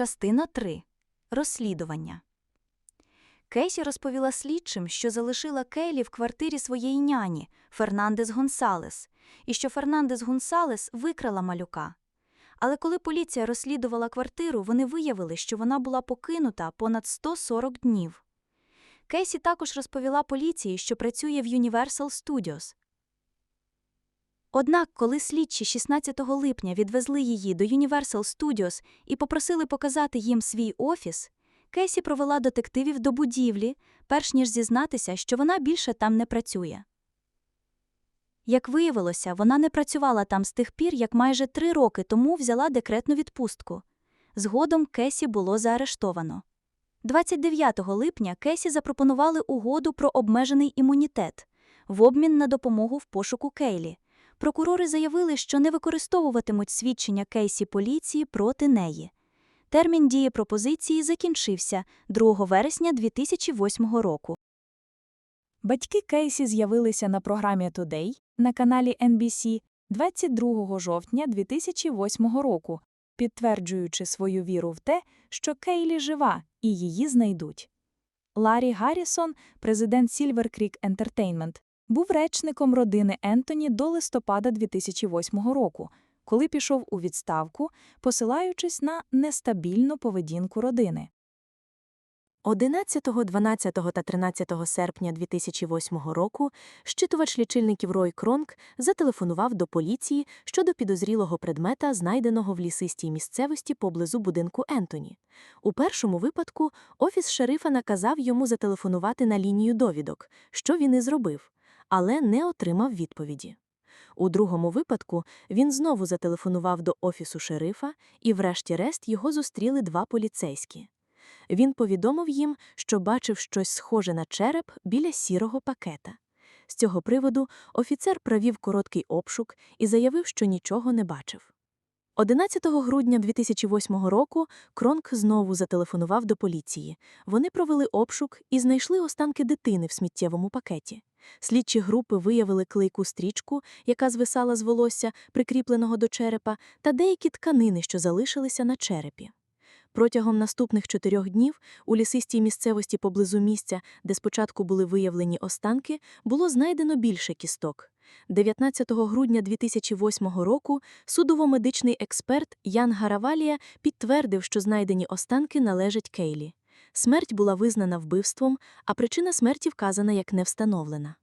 Частина 3. Розслідування. Кейсі розповіла слідчим, що залишила Кейлі в квартирі своєї няні Фернандес Гонсалес, і що Фернандес Гонсалес викрала малюка. Але коли поліція розслідувала квартиру, вони виявили, що вона була покинута понад 140 днів. Кейсі також розповіла поліції, що працює в Universal Studios. Однак, коли слідчі 16 липня відвезли її до Universal Studios і попросили показати їм свій офіс, Кейсі провела детективів до будівлі, перш ніж зізнатися, що вона більше там не працює. Як виявилося, вона не працювала там з тих пір, як майже три роки тому взяла декретну відпустку. Згодом Кесі було заарештовано. 29 липня Кесі запропонували угоду про обмежений імунітет в обмін на допомогу в пошуку Кейлі. Прокурори заявили, що не використовуватимуть свідчення Кейсі поліції проти неї. Термін дії пропозиції закінчився 2 вересня 2008 року. Батьки Кейсі з'явилися на програмі Today на каналі NBC 22 жовтня 2008 року, підтверджуючи свою віру в те, що Кейлі жива і її знайдуть. Ларі Гаррісон, президент Silver Creek Entertainment, був речником родини Ентоні до листопада 2008 року, коли пішов у відставку, посилаючись на нестабільну поведінку родини. 11, 12 та 13 серпня 2008 року щитувач лічильників Рой Кронк зателефонував до поліції щодо підозрілого предмета, знайденого в лісистій місцевості поблизу будинку Ентоні. У першому випадку офіс шерифа наказав йому зателефонувати на лінію довідок, що він і зробив, але не отримав відповіді. У другому випадку він знову зателефонував до офісу шерифа, і, врешті-решт, його зустріли два поліцейські. Він повідомив їм, що бачив щось схоже на череп біля сірого пакета. З цього приводу офіцер провів короткий обшук і заявив, що нічого не бачив. 11 грудня 2008 року Кронк знову зателефонував до поліції. Вони провели обшук і знайшли останки дитини в сміттєвому пакеті. Слідчі групи виявили клейку стрічку, яка звисала з волосся, прикріпленого до черепа, та деякі тканини, що залишилися на черепі. Протягом наступних чотирьох днів у лісистій місцевості поблизу місця, де спочатку були виявлені останки, було знайдено більше кісток. 19 грудня 2008 року судово-медичний експерт Ян Гаравалія підтвердив, що знайдені останки належать Кейлі. Смерть була визнана вбивством, а причина смерті вказана як невстановлена.